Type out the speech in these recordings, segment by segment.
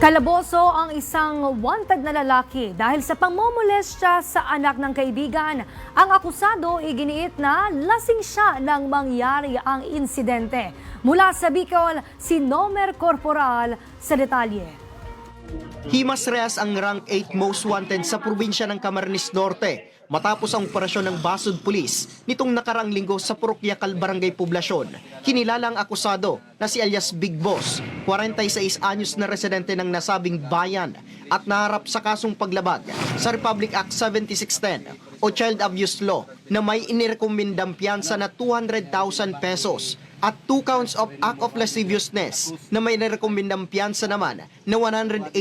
Kalaboso ang isang wanted na lalaki dahil sa pangmomolestya sa anak ng kaibigan. Ang akusado iginiit na lasing siya nang mangyari ang insidente. Mula sa Bicol, si Nomer Corporal sa detalye. Himas Reyes ang rank 8 most wanted sa probinsya ng Camarines Norte matapos ang operasyon ng Basud Police nitong nakarang linggo sa Purukyakal Barangay Poblasyon. Kinilala ang akusado na si alias Big Boss, 46 anyos na residente ng nasabing bayan at naharap sa kasong paglabag sa Republic Act 7610 o Child Abuse Law na may inirekomendang piyansa na 200,000 pesos at two counts of act of lasciviousness na may nirekomendang piyansa naman na 180,000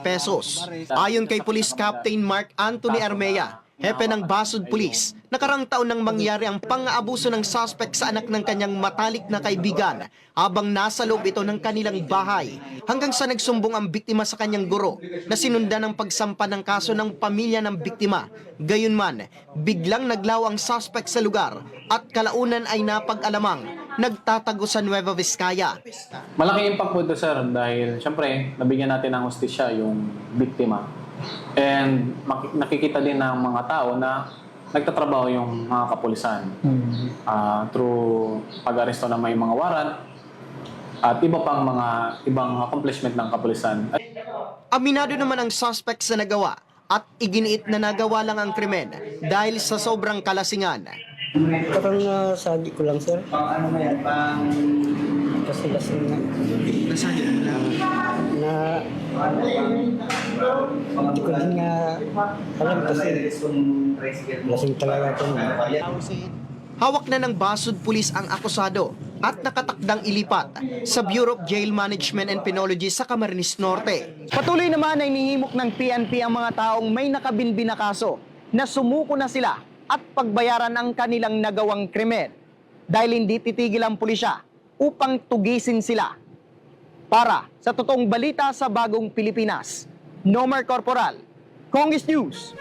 pesos. Ayon kay Police Captain Mark Anthony Armea, hepe ng Basud Police, nakarang taon nang mangyari ang pang-aabuso ng suspect sa anak ng kanyang matalik na kaibigan habang nasa loob ito ng kanilang bahay hanggang sa nagsumbong ang biktima sa kanyang guro na sinundan ng pagsampa ng kaso ng pamilya ng biktima. Gayunman, biglang naglaw ang suspect sa lugar at kalaunan ay napag-alamang nagtatago sa Nueva Vizcaya. Malaking impact po ito, sir, dahil syempre, nabigyan natin ng hostisya yung biktima. And nakikita din ng mga tao na nagtatrabaho yung mga kapulisan. Ah, through pag-aresto na may mga warrant at iba pang mga ibang accomplishment ng kapulisan. Aminado naman ang suspect sa nagawa at iginiit na nagawa lang ang krimen dahil sa sobrang kalasingan. Parang nasagi ko lang, sir. Pang ano na yan? Pang... Kasi lasing na. Nasagi mo lang? Na... Hindi ko din nga alam kasi lasing talaga ito. Hawak na ng Basud Police ang akusado at nakatakdang ilipat sa Bureau of Jail Management and Penology sa Camarines Norte. Patuloy naman ay nihimok ng PNP ang mga taong may nakabinbi na kaso na sumuko na sila at pagbayaran ang kanilang nagawang krimen dahil hindi titigil ang pulisya upang tugisin sila. Para sa totoong balita sa bagong Pilipinas, Nomer Corporal, Congress News.